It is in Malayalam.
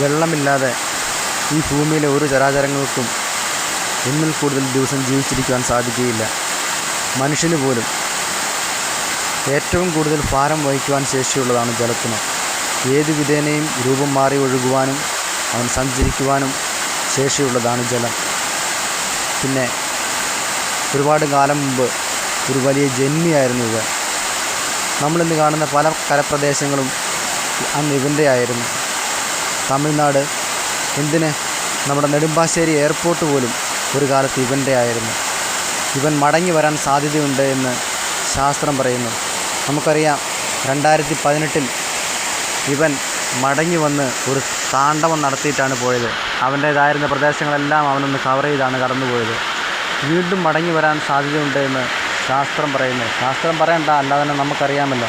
വെള്ളമില്ലാതെ ഈ ഭൂമിയിലെ ഒരു ചരാചരങ്ങൾക്കും ഒന്നിൽ കൂടുതൽ ദിവസം ജീവിച്ചിരിക്കുവാൻ സാധിക്കുകയില്ല. മനുഷ്യന് പോലും ഏറ്റവും കൂടുതൽ ഭാരം വഹിക്കുവാൻ ശേഷിയുള്ളതാണ് ജലത്തിന്. ഏത് വിധേനയും രൂപം മാറി ഒഴുകുവാനും അവൻ സഞ്ചരിക്കുവാനും ശേഷിയുള്ളതാണ് ജലം. പിന്നെ ഒരുപാട് കാലം മുമ്പ് ഒരു വലിയ ജന്മിയായിരുന്നു ഇത് നമ്മളിന്ന് കാണുന്ന പല കരപ്രദേശങ്ങളും അന്ന് ഇവന്റെ ആയിരുന്നു. തമിഴ്നാട് എന്തിന് നമ്മുടെ നെടുമ്പാശ്ശേരി എയർപോർട്ട് പോലും ഒരു കാലത്ത് ഇവന്റെ ആയിരുന്നു. ഇവൻ മടങ്ങി വരാൻ സാധ്യതയുണ്ട് എന്ന് ശാസ്ത്രം പറയുന്നു. നമുക്കറിയാം രണ്ടായിരത്തി പതിനെട്ടിൽ ഇവൻ മടങ്ങി വന്ന് ഒരു താണ്ഡവം നടത്തിയിട്ടാണ് പോയത്. അവന്റേതായിരുന്ന പ്രദേശങ്ങളെല്ലാം അവനൊന്ന് കവർ ചെയ്താണ് കടന്നുപോയത് വീണ്ടും മടങ്ങി വരാൻ സാധ്യതയുണ്ട് എന്ന് ശാസ്ത്രം പറയുന്നു. ശാസ്ത്രം പറയണ്ട അല്ലാതെ തന്നെ നമുക്കറിയാമല്ലോ.